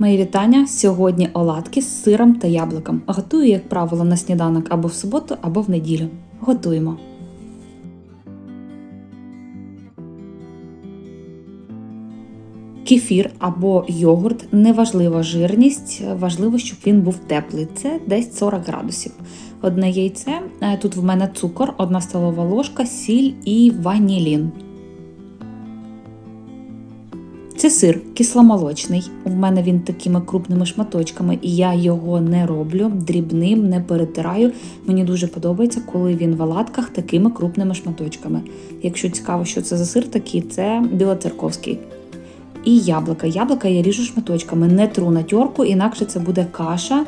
Мої вітання. Сьогодні оладки з сиром та яблуком. Готую, як правило, на сніданок або в суботу, або в неділю. Готуємо. Кефір або йогурт неважлива жирність, важливо, щоб він був теплий. Це десь 40 градусів. Одне яйце, е, тут в мене цукор, одна столова ложка, сіль і ванілін. Це сир кисломолочний. У мене він такими крупними шматочками, і я його не роблю дрібним, не перетираю. Мені дуже подобається, коли він в оладках такими крупними шматочками. Якщо цікаво, що це за сир такий, це білоцерковський. І яблука. Яблука я ріжу шматочками, не тру на тьорку, інакше це буде каша,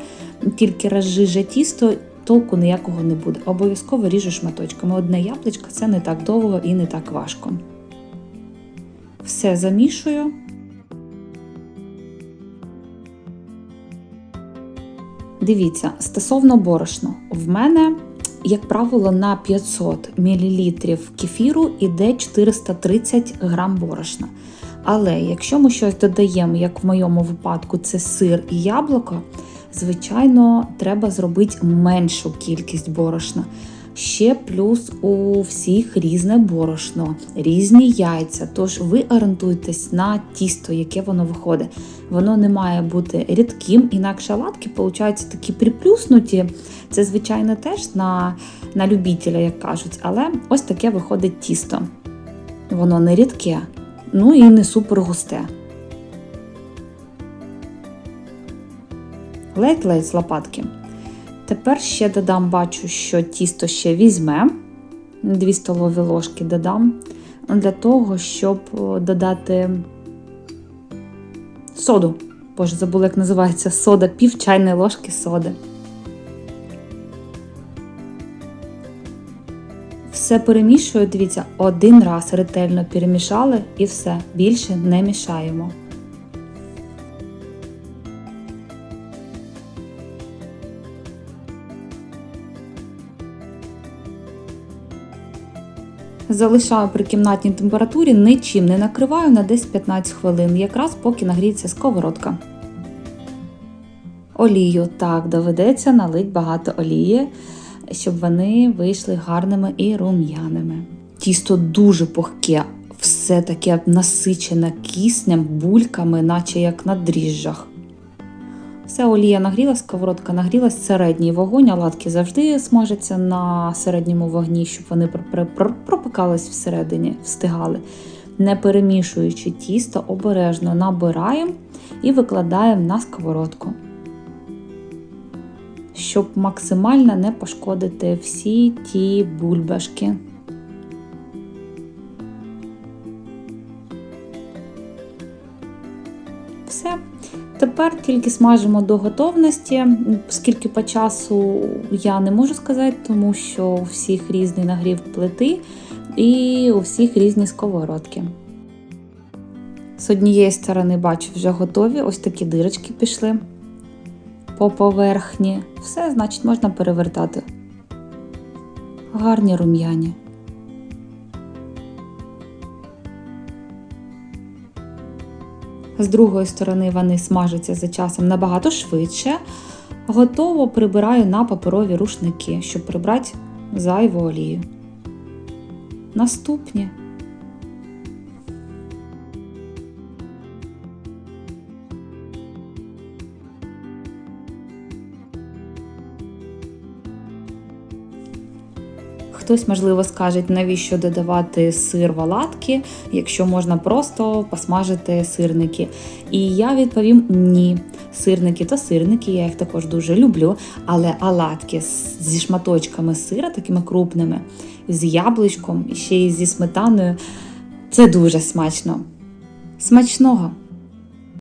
тільки розжиже тісто, толку ніякого не буде. Обов'язково ріжу шматочками. Одне яблучко це не так довго і не так важко. Все замішую. Дивіться, стосовно борошна, в мене, як правило, на 500 мл кефіру іде 430 грам борошна. Але якщо ми щось додаємо, як в моєму випадку, це сир і яблуко, звичайно, треба зробити меншу кількість борошна. Ще плюс у всіх різне борошно, різні яйця. Тож ви орієнтуйтесь на тісто, яке воно виходить. Воно не має бути рідким, інакше оладки, виходять такі приплюснуті. Це, звичайно, теж на, на любителя, як кажуть, але ось таке виходить тісто. Воно не рідке, ну і не супер густе. Ледь-ледь з лопатки. Тепер ще додам, бачу, що тісто ще візьме. 2 столові ложки додам для того, щоб додати соду. Боже, забула, як називається сода, пів чайної ложки соди. Все перемішую, дивіться, один раз ретельно перемішали і все, більше не мішаємо. Залишаю при кімнатній температурі, нічим не накриваю на десь 15 хвилин, якраз поки нагріється сковородка. Олію так доведеться налить багато олії, щоб вони вийшли гарними і рум'яними. Тісто дуже пухке, все таке насичене киснем, бульками, наче як на дріжджах. Все, олія нагрілась, сковородка нагрілась, середній вогонь, оладки завжди смажаться на середньому вогні, щоб вони пропекались всередині, встигали. Не перемішуючи тісто, обережно набираємо і викладаємо на сковородку, щоб максимально не пошкодити всі ті бульбашки. Все. Тепер тільки смажимо до готовності. Скільки по часу я не можу сказати, тому що у всіх різний нагрів плити і у всіх різні сковородки. З однієї сторони, бачу, вже готові, ось такі дирочки пішли по поверхні. Все, значить, можна перевертати. Гарні рум'яні. З другої сторони вони смажаться за часом набагато швидше. Готово прибираю на паперові рушники, щоб прибрати зайву олію. Наступні. Хтось, можливо, скаже, навіщо додавати сир в оладки, якщо можна просто посмажити сирники. І я відповім ні. Сирники то сирники, я їх також дуже люблю. Але оладки зі шматочками сира, такими крупними, з яблучком і ще й зі сметаною це дуже смачно. Смачного!